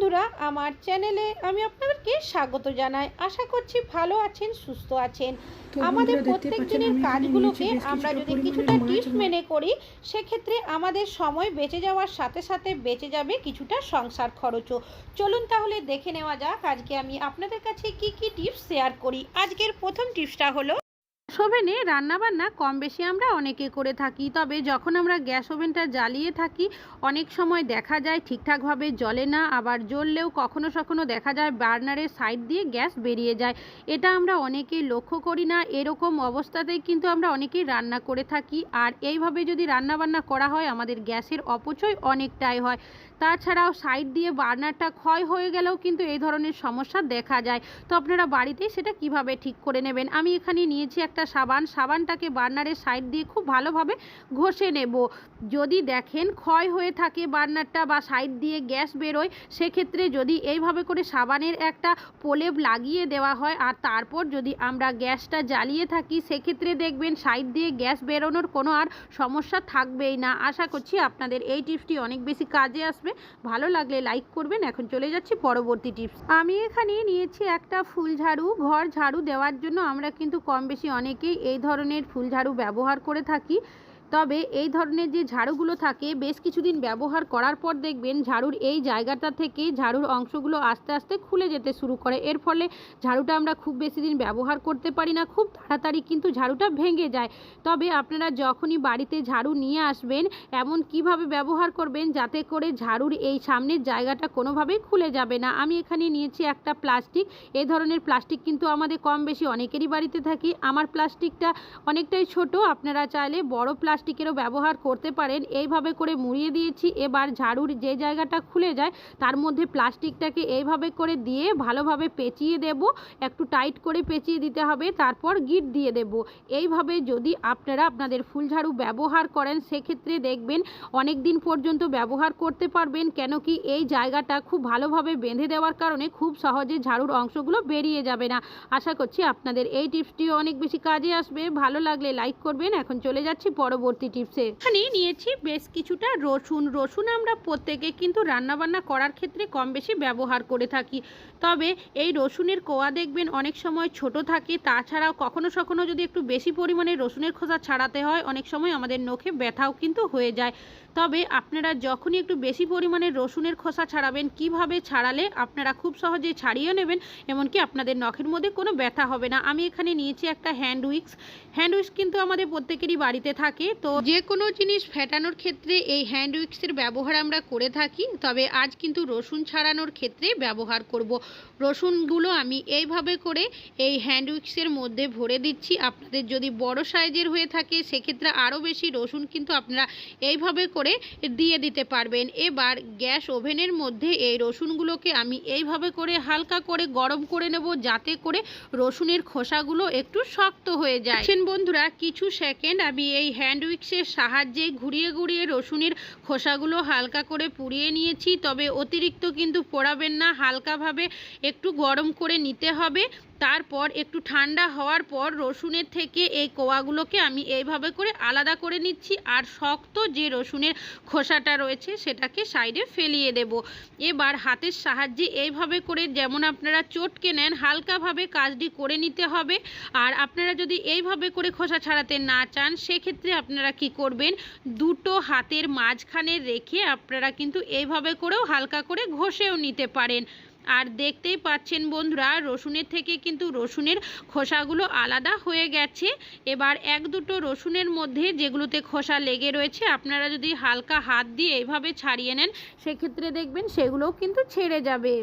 বন্ধুরা আমার চ্যানেলে আমি আপনাদেরকে স্বাগত জানাই। আশা করছি ভালো আছেন সুস্থ আছেন। আমাদের প্রত্যেক দিনের কাজগুলোকে আমরা যদি কিছুটা টিপস মেনে করি সেক্ষেত্রে আমাদের সময় বেঁচে যাওয়ার সাথে সাথে বেঁচে যাবে কিছুটা সংসার খরচও। চলুন তাহলে দেখে নেওয়া যাক আজকে আমি আপনাদের কাছে কি কি টিপস শেয়ার করি। আজকের প্রথম টিপসটা হলো ওভেনে রান্নাবান্না কম বেশি আমরা অনেকে করে থাকি, তবে যখন আমরা গ্যাস ওভেনটা জ্বালিয়ে থাকি, অনেক সময় দেখা যায় ঠিকঠাকভাবে জ্বলে না, আবার জ্বললেও কখনো কখনো দেখা যায় বার্নারের সাইড দিয়ে গ্যাস বেরিয়ে যায়। এটা আমরা অনেকেই লক্ষ্য করি না, এরকম অবস্থাতেই কিন্তু আমরা অনেকেই রান্না করে থাকি, আর এইভাবে যদি রান্নাবান্না করা হয়, আমাদের গ্যাসের অপচয় অনেকটাই হয়। তাছাড়াও সাইড দিয়ে বার্নারটা ক্ষয় হয়ে গেলেও কিন্তু এই ধরনের সমস্যা দেখা যায়। তো আপনারা বাড়িতেই সেটা কীভাবে ঠিক করে নেবেন? আমি এখানে নিয়েছি একটা সাবান। সাবানটাকে বার্নারের সাইড দিয়ে খুব ভালোভাবে ঘষে নেব। যদি দেখেন ক্ষয় হয়ে থাকে বার্নারটা বা সাইড দিয়ে গ্যাস বেরোয়, সেক্ষেত্রে যদি এইভাবে করে সাবানের একটা প্রলেপ লাগিয়ে দেওয়া হয় আর তারপর যদি আমরা গ্যাসটা জ্বালিয়ে থাকি, সেক্ষেত্রে দেখবেন সাইড দিয়ে গ্যাস বেরোনোর কোনো আর সমস্যা থাকবেই না। আশা করছি আপনাদের এই টিপসটি অনেক বেশি কাজে আসবে। ভালো লাগলে লাইক করবেন। এখন চলে যাচ্ছি পরবর্তী টিপস আমি এখানে নিয়েছি একটা ফুল ঝাড়ু। ঘর ঝাড়ু দেওয়ার জন্য আমরা কিন্তু কম বেশি অনেকেই এই ধরনের ফুল ঝাড়ু ব্যবহার করে থাকি। তবে এই ধরনের যে ঝাড়ুগুলো থাকে, বেশ কিছুদিন ব্যবহার করার পর দেখবেন ঝাড়ুর এই জায়গাটা থেকে ঝাড়ুর অংশগুলো আস্তে আস্তে খুলে যেতে শুরু করে। এর ফলে ঝাড়ুটা আমরা খুব বেশি দিন ব্যবহার করতে পারি না, খুব তাড়াতাড়ি কিন্তু ঝাড়ুটা ভেঙে যায়। তবে আপনারা যখনই বাড়িতে ঝাড়ু নিয়ে আসবেন, এমন কীভাবে ব্যবহার করবেন যাতে করে ঝাড়ুর এই সামনের জায়গাটা কোনোভাবেই খুলে যাবে না? আমি এখানে নিয়েছি একটা প্লাস্টিক। এই ধরনের প্লাস্টিক কিন্তু আমাদের কম বেশি অনেকেরই বাড়িতে থাকি। আমার প্লাস্টিকটা অনেকটাই ছোট, আপনারা চাইলে বড় প্লাস্টিকেরও ব্যবহার করতে পারেন। এইভাবে করে মুড়িয়ে দিয়েছি। এবার ঝাড়ুর যে জায়গাটা খুলে যায়, তার মধ্যে প্লাস্টিকটাকে এইভাবে করে দিয়ে ভালোভাবে পেঁচিয়ে দেব। একটু টাইট করে পেঁচিয়ে দিতে হবে, তারপর গিট দিয়ে দেব। এইভাবে যদি আপনারা আপনাদের ফুল ঝাড়ু ব্যবহার করেন, সেক্ষেত্রে দেখবেন অনেক দিন পর্যন্ত ব্যবহার করতে পারবেন। কেন কি এই জায়গাটা খুব ভালোভাবে বেঁধে দেওয়ার কারণে খুব সহজে ঝাড়ুর অংশগুলো বেরিয়ে যাবে না। আশা করছি আপনাদের এই টিপসটিও অনেক বেশি কাজে আসবে। ভালো লাগলে লাইক করবেন। এখন চলে যাচ্ছি পরবর্তী টিপসে এখানে নিয়েছি বেশ কিছুটা রসুন। রসুন আমরা প্রত্যেকে কিন্তু রান্নাবান্না করার ক্ষেত্রে কম বেশি ব্যবহার করে থাকি। তবে এই রসুনের কোয়া দেখবেন অনেক সময় ছোট থাকে, তাছাড়াও কখনো কখনো যদি একটু বেশি পরিমাণে রসুনের খোসা ছাড়াতে হয়, অনেক সময় আমাদের নখে ব্যথাও কিন্তু হয়ে যায়। তবে আপনারা যখনই একটু বেশি পরিমাণে রসুনের খোসা ছাড়াবেন, কীভাবে ছাড়ালে আপনারা খুব সহজেই ছাড়িয়ে নেবেন, এমনকি আপনাদের নখের মধ্যে কোনো ব্যথা হবে না। আমি এখানে নিয়েছি একটা হ্যান্ড উইক্স হ্যান্ড উইক্স কিন্তু আমাদের প্রত্যেকেরই বাড়িতে থাকে তো যে কোনো জিনিস ফেটানোর ক্ষেত্রে এই হ্যান্ড উইক্সের ব্যবহার আমরা করে থাকি, তবে আজ কিন্তু রসুন ছাড়ানোর ক্ষেত্রে ব্যবহার করব। রসুনগুলো আমি এইভাবে করে এই হ্যান্ড উইক্সের মধ্যে ভরে দিচ্ছি। আপনাদের যদি বড় সাইজের হয়ে থাকে, সেক্ষেত্রে আরও বেশি রসুন কিন্তু আপনারা এইভাবে করে দিয়ে দিতে পারবেন। এবার গ্যাস ওভেনের মধ্যে এই রসুনগুলোকে আমি এইভাবে করে হালকা করে গরম করে নেব, যাতে করে রসুনের খোসাগুলো একটু শক্ত হয়ে যায়। বন্ধুরা, কিছু সেকেন্ড আমি এই হ্যান্ড উইক্সের সাহায্যে ঘুরিয়ে ঘুরিয়ে রসুনের খোসাগুলো হালকা করে পুড়িয়ে নিয়েছি, তবে অতিরিক্ত কিন্তু পোড়াবেন না। হালকাভাবে একটু গরম করে নিতে হবে। তারপর একটু ঠান্ডা হওয়ার পর রসুনের থেকে এই কোয়াগুলোকে আমি এইভাবে করে আলাদা করে নিচ্ছি আর শক্ত যে রসুনের খোসাটা রয়েছে সেটাকে সাইডে ফেলিয়ে দেব। এবার হাতের সাহায্যে এইভাবে করে যেমন আপনারা চটকে নেন, হালকাভাবে কাজটি করে নিতে হবে। আর আপনারা যদি এইভাবে করে খোসা ছাড়াতে না চান, সেক্ষেত্রে আপনারা কি করবেন? দুটো হাতের মাঝখানে রেখে আপনারা কিন্তু এইভাবে করেও হালকা করে ঘষেও নিতে পারেন। আর দেখতেই পাচ্ছেন বন্ধুরা, রসুনের থেকে কিন্তু রসুনের খোসাগুলো আলাদা হয়ে গেছে। এবার এক দুটো রসুনের মধ্যে যেগুলোতে খোসা লেগে রয়েছে, আপনারা যদি হালকা হাত দিয়ে এইভাবে ছাড়িয়ে নেন, সেক্ষেত্রে দেখবেন সেগুলোও কিন্তু ছেড়ে যাবে।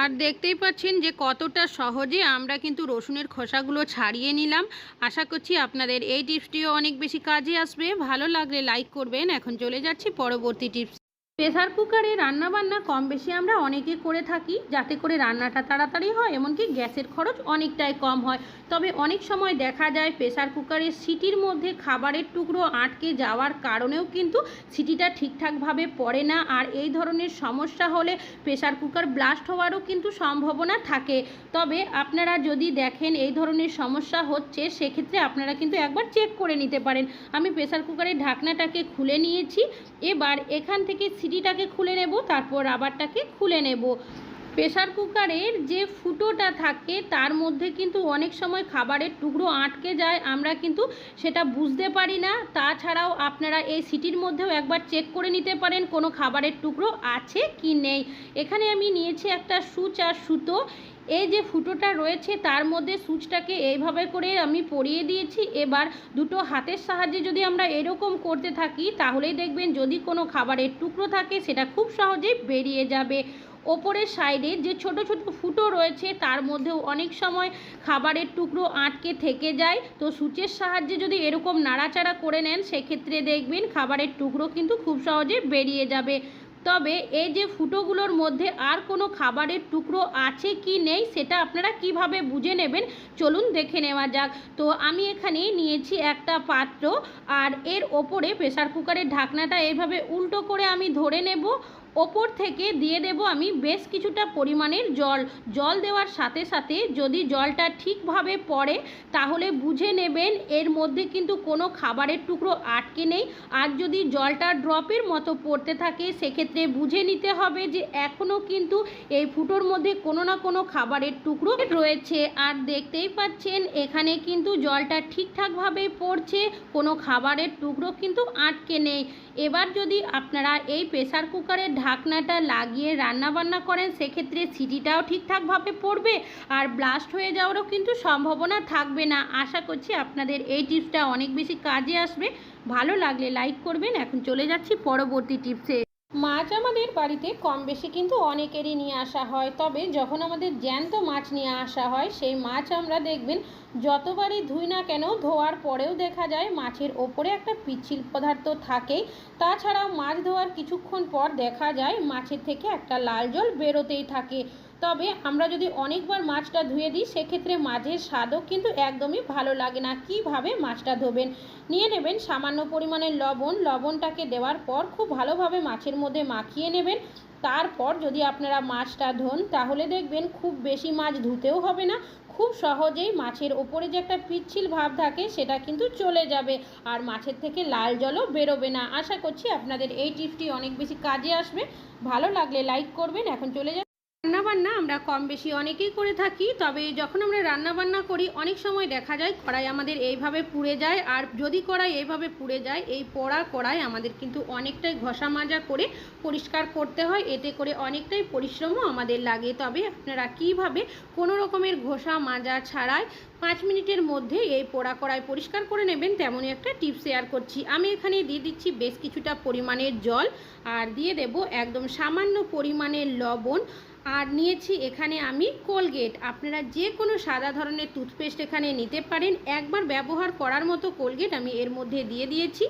আর দেখতেই পাচ্ছেন যে কতটা সহজে আমরা কিন্তু রসুনের খোসাগুলো ছাড়িয়ে নিলাম। আশা করছি আপনাদের এই টিপসটিও অনেক বেশি কাজে আসবে। ভালো লাগলে লাইক করবেন। এখন চলে যাচ্ছি পরবর্তী টিপস। প্রেসার কুকারে রান্না বান্না কম বেশি আমরা অনেকে করে থাকি, যাতে করে রান্নাটা তাড়াতাড়ি হয়, এমনকি গ্যাসের খরচ অনেকটাই কম হয়। তবে অনেক সময় দেখা যায় প্রেসার কুকারের সিটির মধ্যে খাবারের টুকরো আটকে যাওয়ার কারণেও কিন্তু সিটিটা ঠিকঠাকভাবে পড়ে না, আর এই ধরনের সমস্যা হলে প্রেসার কুকার ব্লাস্ট হওয়ারও কিন্তু সম্ভাবনা থাকে। তবে আপনারা যদি দেখেন এই ধরনের সমস্যা হচ্ছে, সেক্ষেত্রে আপনারা কিন্তু একবার চেক করে নিতে পারেন। আমি প্রেসার কুকারের ঢাকনাটাকে খুলে নিয়েছি। এবার এখান থেকে সিটিটাকে খুলে নেব, তারপর রাবারটাকে খুলে নেব। প্রেশার কুকারের যে ফুটোটা থাকে, তার মধ্যে কিন্তু অনেক সময় খাবারের টুকরো আটকে যায়, আমরা কিন্তু সেটা বুঝতে পারি না। তাছাড়াও আপনারা এই সিটির মধ্যেও একবার চেক করে নিতে পারেন কোনো খাবারের টুকরো আছে কি নেই। এখানে আমি নিয়েছি একটা সুচ আর সুতো। এই যে ফুটোটা রয়েছে, তার মধ্যে সুচটাকে এইভাবে করে আমি পরিয়ে দিয়েছি। এবার দুটো হাতের সাহায্যে যদি আমরা এরকম করতে থাকি, তাহলেই দেখবেন যদি কোনো খাবারের টুকরো থাকে, সেটা খুব সহজেই বেরিয়ে যাবে। ওপরের সাইডে যে ছোট ছোট ফুটো রয়েছে, তার মধ্যেও অনেক সময় খাবারের টুকরো আটকে থেকে যায়। তো সুচের সাহায্যে যদি এরকম নাড়াচাড়া করে নেন, সেক্ষেত্রে দেখবেন খাবারের টুকরো কিন্তু খুব সহজে বেরিয়ে যাবে। তবে এই যে ফুটোগুলোর মধ্যে আর কোনো খাবারের টুকরো আছে কি নেই সেটা আপনারা কীভাবে বুঝে নেবেন? চলুন দেখে নেওয়া যাক। তো আমি এখানে নিয়েছি একটা পাত্র আর এর ওপরে প্রেশার কুকারের ঢাকনাটা এইভাবে উল্টো করে আমি ধরে নেব। ওপর থেকে দিয়ে দেব আমি বেশ কিছুটা পরিমাণের জল। জল দেওয়ার সাথে সাথে যদি জলটা ঠিকভাবে পড়ে, তাহলে বুঝে নেবেন এর মধ্যে কিন্তু কোনো খাবারের টুকরো আটকে নেই। আর যদি জলটা ড্রপের মতো পড়তে থাকে, সেক্ষেত্রে বুঝে নিতে হবে যে এখনও কিন্তু এই ফুটোর মধ্যে কোনো না কোনো খাবারের টুকরো রয়েছে। আর দেখতেই পাচ্ছেন, এখানে কিন্তু জলটা ঠিকঠাকভাবে পড়ছে, কোনো খাবারের টুকরো কিন্তু আটকে নেই। এবার যদি আপনারা এই প্রেসার কুকারের ঢাকনাটা লাগিয়ে রান্নাবান্না করেন, সেক্ষেত্রে সিটিটাও ঠিকঠাকভাবে পড়বে আর ব্লাস্ট হয়ে যাওয়ারও কিন্তু সম্ভাবনা থাকবে না। আশা করছি আপনাদের এই টিপসটা অনেক বেশি কাজে আসবে। ভালো লাগলে লাইক করবেন। এখন চলে যাচ্ছি পরবর্তী টিপসে। মাছ আমাদের বাড়িতে কম বেশি কিন্তু অনেকেরই নিয়ে আসা হয়। তবে যখন আমাদের জ্যান্ত মাছ নিয়ে আসা হয়, সেই মাছ আমরা দেখবেন যতবারই ধুই না কেন ধোয়ার পরেও দেখা যায় মাছের ওপরে একটা পিচ্ছিল পদার্থ থাকে তাছাড়াও মাছ ধোয়ার কিছুক্ষণ পর দেখা যায় মাছের থেকে একটা লাল জল বেরোতেই থাকে। তবে আমরা যদি অনেকবার মাছটা ধুয়ে দিই, সেক্ষেত্রে মাছের স্বাদও কিন্তু একদমই ভালো লাগে না। কীভাবে মাছটা ধোবেন? নিয়ে নেবেন সামান্য পরিমাণের লবণ। লবণটাকে দেওয়ার পর খুব ভালোভাবে মাছের মধ্যে মাখিয়ে নেবেন। তারপর যদি আপনারা মাছটা ধোন, তাহলে দেখবেন খুব বেশি মাছ ধুতেও হবে না। খুব সহজেই মাছের ওপরে যে একটা পিচ্ছিল ভাব থাকে, সেটা কিন্তু চলে যাবে আর মাছের থেকে লাল জলও বেরোবে না। আশা করছি আপনাদের এই টিপসটি অনেক বেশি কাজে আসবে। ভালো লাগলে লাইক করবেন। এখন চলে যান রান্নাবান্না আমরা কম বেশি অনেকেই করে থাকি, তবে যখন আমরা রান্নাবান্না করি, অনেক সময় দেখা যায় কড়াই আমাদের এইভাবে পুড়ে যায়, আর যদি কড়াই এইভাবে পুড়ে যায়, এই পোড়া কড়াই আমাদের কিন্তু অনেকটাই ঘষা মাজা করে পরিষ্কার করতে হয়, এতে করে অনেকটাই পরিশ্রমও আমাদের লাগে। তবে আপনারা কীভাবে কোনো রকমের ঘষা মাজা ছাড়াই পাঁচ মিনিটের মধ্যে এই পোড়া কড়াই পরিষ্কার করে নেবেন, তেমনই একটা টিপ শেয়ার করছি। আমি এখানে দিয়ে দিচ্ছি বেশ কিছুটা পরিমাণের জল, আর দিয়ে দেব একদম সামান্য পরিমাণের লবণ আর নিয়েছি এখানে আমি কোলগেট। আপনারা যে কোনো সাদা ধরনের টুথপেস্ট এখানে নিতে পারেন। একবার ব্যবহার করার মতো কোলগেট আমি এর মধ্যে দিয়ে দিয়েছি।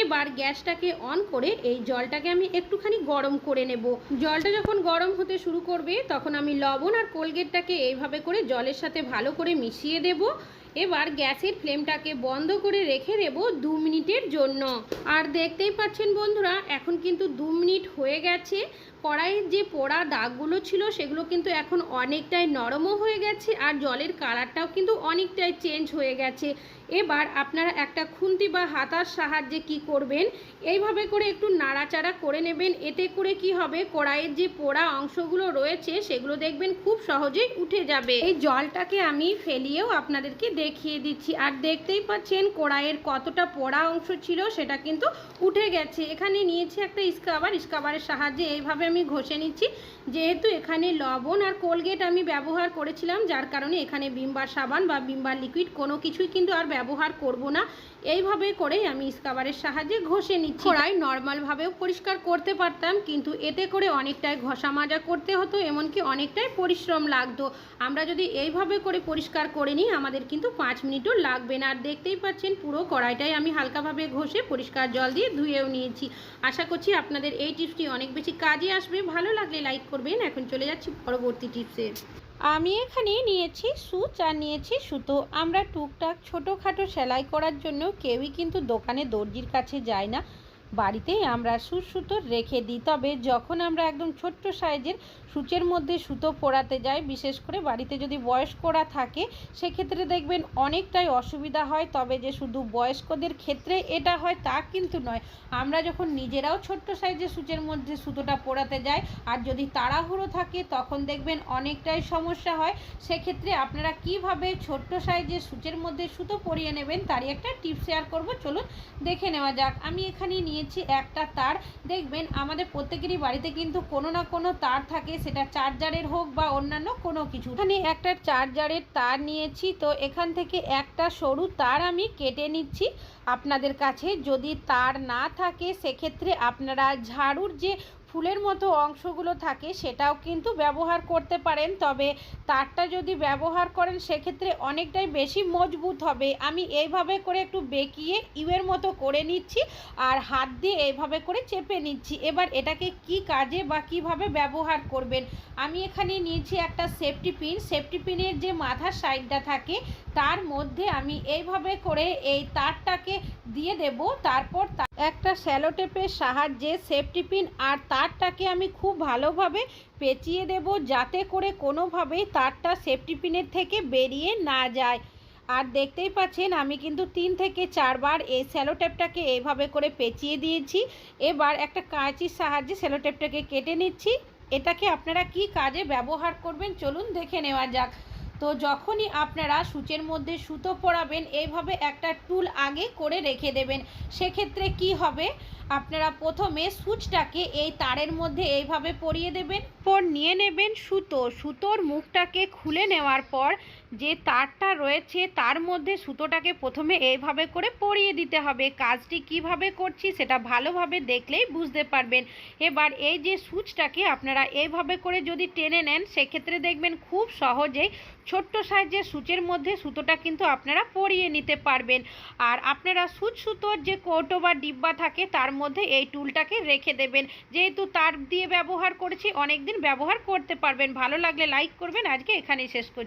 এবার গ্যাসটাকে অন করে এই জলটাকে আমি একটুখানি গরম করে নেব। জলটা যখন গরম হতে শুরু করবে, তখন আমি লবণ আর কোলগেটটাকে এইভাবে করে জলের সাথে ভালো করে মিশিয়ে দেব। এবার গ্যাসের ফ্লেমটাকে বন্ধ করে রেখে দেব দু মিনিটের জন্য। আর দেখতেই পাচ্ছেন বন্ধুরা, এখন কিন্তু দু মিনিট হয়ে গেছে। কড়াইয়ের যে পোড়া দাগগুলো ছিল, সেগুলো কিন্তু এখন অনেকটাই নরমও হয়ে গেছে আর জলের কালারটাও কিন্তু অনেকটাই চেঞ্জ হয়ে গেছে। এবার আপনারা একটা খুন্তি বা হাতার সাহায্যে কি করবেন, এইভাবে করে একটু নাড়াচাড়া করে নেবেন। এতে করে কি হবে, কড়াইয়ের যে পোড়া অংশগুলো রয়েছে, সেগুলো দেখবেন খুব সহজেই উঠে যাবে। এই জলটাকে আমি ফেলিয়েও আপনাদেরকে দেখিয়ে দিচ্ছি। আর দেখতেই পাচ্ছেন কড়াইয়ের কতটা পোড়া অংশ ছিল, সেটা কিন্তু উঠে গেছে। এখানে নিয়েছি একটা স্কাবার স্কাবারের সাহায্যে এইভাবে আমি ঘষে নিচ্ছি। যেহেতু এখানে লবণ আর কোলগেট আমি ব্যবহার করেছিলাম, যার কারণে এখানে বিমবার সাবান বা বিমবার লিকুইড কোনো কিছুই কিন্তু আর ব্যবহার করব না। এইভাবে করেই আমি স্কাবারের সাহায্যে ঘষে নিচ্ছি। কড়াই নর্মালভাবেও পরিষ্কার করতে পারতাম, কিন্তু এতে করে অনেকটাই ঘষা মাজা করতে হতো, এমনকি অনেকটাই পরিশ্রম লাগতো। আমরা যদি এইভাবে করে পরিষ্কার করে নিই, আমাদের কিন্তু পাঁচ মিনিটও লাগবে না। আর দেখতেই পাচ্ছেন পুরো কড়াইটাই আমি হালকাভাবে ঘষে পরিষ্কার জল দিয়ে ধুয়েও নিয়েছি। আশা করছি আপনাদের এই টিপসটি অনেক বেশি কাজে আসবে। ভালো লাগলে লাইক করবেন। এখন চলে যাচ্ছি পরবর্তী টিপসে। আমি এখানে নিয়েছি সুচ আর নিয়েছি সুতো। আমরা টুকটাক ছোটোখাটো সেলাই করার জন্য কেউই কিন্তু দোকানে দর্জির কাছে যায় না। বাড়িতেই আমরা সুচ সুতো রেখে দিই। তবে যখন আমরা একদম ছোট্ট সাইজের সূচের মধ্যে সুতো পরাতে যায়, বিশেষ করে বাড়িতে যদি বয়স্করা থাকে, সেক্ষেত্রে দেখবেন অনেকটাই অসুবিধা হয়। তবে যে শুধু বয়স্কদের ক্ষেত্রে এটা হয়, তা কিন্তু নয়। আমরা যখন নিজেরাও ছোট্ট সাইজের সূচের মধ্যে সুতোটা পরাতে যাই, আর যদি তাড়াহুড়ো থাকে, তখন দেখবেন অনেকটাই সমস্যা হয়। সেক্ষেত্রে আপনারা কীভাবে ছোট্ট সাইজের সূচের মধ্যে সুতো পরিয়ে নেবেন, তারই একটা টিপ শেয়ার করব। চলুন দেখে নেওয়া যাক। আমি এখানে নিয়েছি একটা তার। দেখবেন আমাদের প্রত্যেকেরই বাড়িতে কিন্তু কোনো না কোনো তার থাকে। সেটা চার্জারের হোক বা অন্যান্য কোনো কিছু। এখানে একটা চার্জারের তার নিয়েছি, তো এখান থেকে একটা সরু তার আমি কেটে নিচ্ছি আপনাদের কাছে। যদি তার না থাকে, সেক্ষেত্রে আপনারা ঝাড়ুর যে ফুলের মতো অংশগুলো থাকে সেটাও কিন্তু ব্যবহার করতে পারেন। তবে তারটা যদি ব্যবহার করেন সেক্ষেত্রে অনেকটাই বেশি মজবুত হবে। আমি এইভাবে করে একটু বেঁকিয়ে ইউয়ের মতো করে নিচ্ছি আর হাত দিয়ে এইভাবে করে চেপে নিচ্ছি। এবার এটাকে কি কাজে বা কীভাবে ব্যবহার করবেন? আমি এখানে নিয়েছি একটা সেফটি পিন। সেফটি পিনের যে মাথার সাইডটা থাকে তার মধ্যে আমি এইভাবে করে এই তারটাকে দিয়ে দেব। তারপর একটা স্যালোটেপের সাহায্যে সেফটি পিন আর তারটাকে আমি খুব ভালোভাবে পেঁচিয়ে দেব যাতে করে কোনোভাবেই তারটা সেফটি পিনের থেকে বেরিয়ে না যায়। আর দেখতেই পাচ্ছেন, আমি কিন্তু তিন থেকে চারবার এই স্যালোটেপটাকে এইভাবে করে পেঁচিয়ে দিয়েছি। এবার একটা কাঁচির সাহায্যে স্যালোটেপটাকে কেটে নিচ্ছি। এটাকে আপনারা কি কাজে ব্যবহার করবেন চলুন দেখে নেওয়া যাক। তো যখনই আপনারা সূচের মধ্যে সুতো পরাবেন, এইভাবে একটা টুল আগে করে রেখে দেবেন। সেক্ষেত্রে কি হবে? আপনারা প্রথমে সুচটাকে এই তারের মধ্যে এইভাবে পরিয়ে দেবেন। পর নিয়ে নেবেন সুতো। সুতোর মুখটাকে খুলে নেওয়ার পর যে তারটা রয়েছে তার মধ্যে সুতোটাকে প্রথমে এইভাবে করে পরিয়ে দিতে হবে। কাজটি কীভাবে করছি সেটা ভালোভাবে দেখলেই বুঝতে পারবেন। এবার এই যে সুচটাকে আপনারা এইভাবে করে যদি টেনে নেন, সেক্ষেত্রে দেখবেন খুব সহজেই ছোট্ট সাইজের সূচের মধ্যে সুতোটা কিন্তু আপনারা পরিয়ে নিতে পারবেন। আর আপনারা সুচ সুতোর যে কৌটো বা ডিব্বা থাকে, তার মধ্যে এই টুলটাকে রেখে দেবেন। যেহেতু তার দিয়ে ব্যবহার করেছি অনেক দিন ব্যবহার করতে পারবেন। ভালো লাগলে লাইক করবেন। আজকে এখানেই শেষ করছি।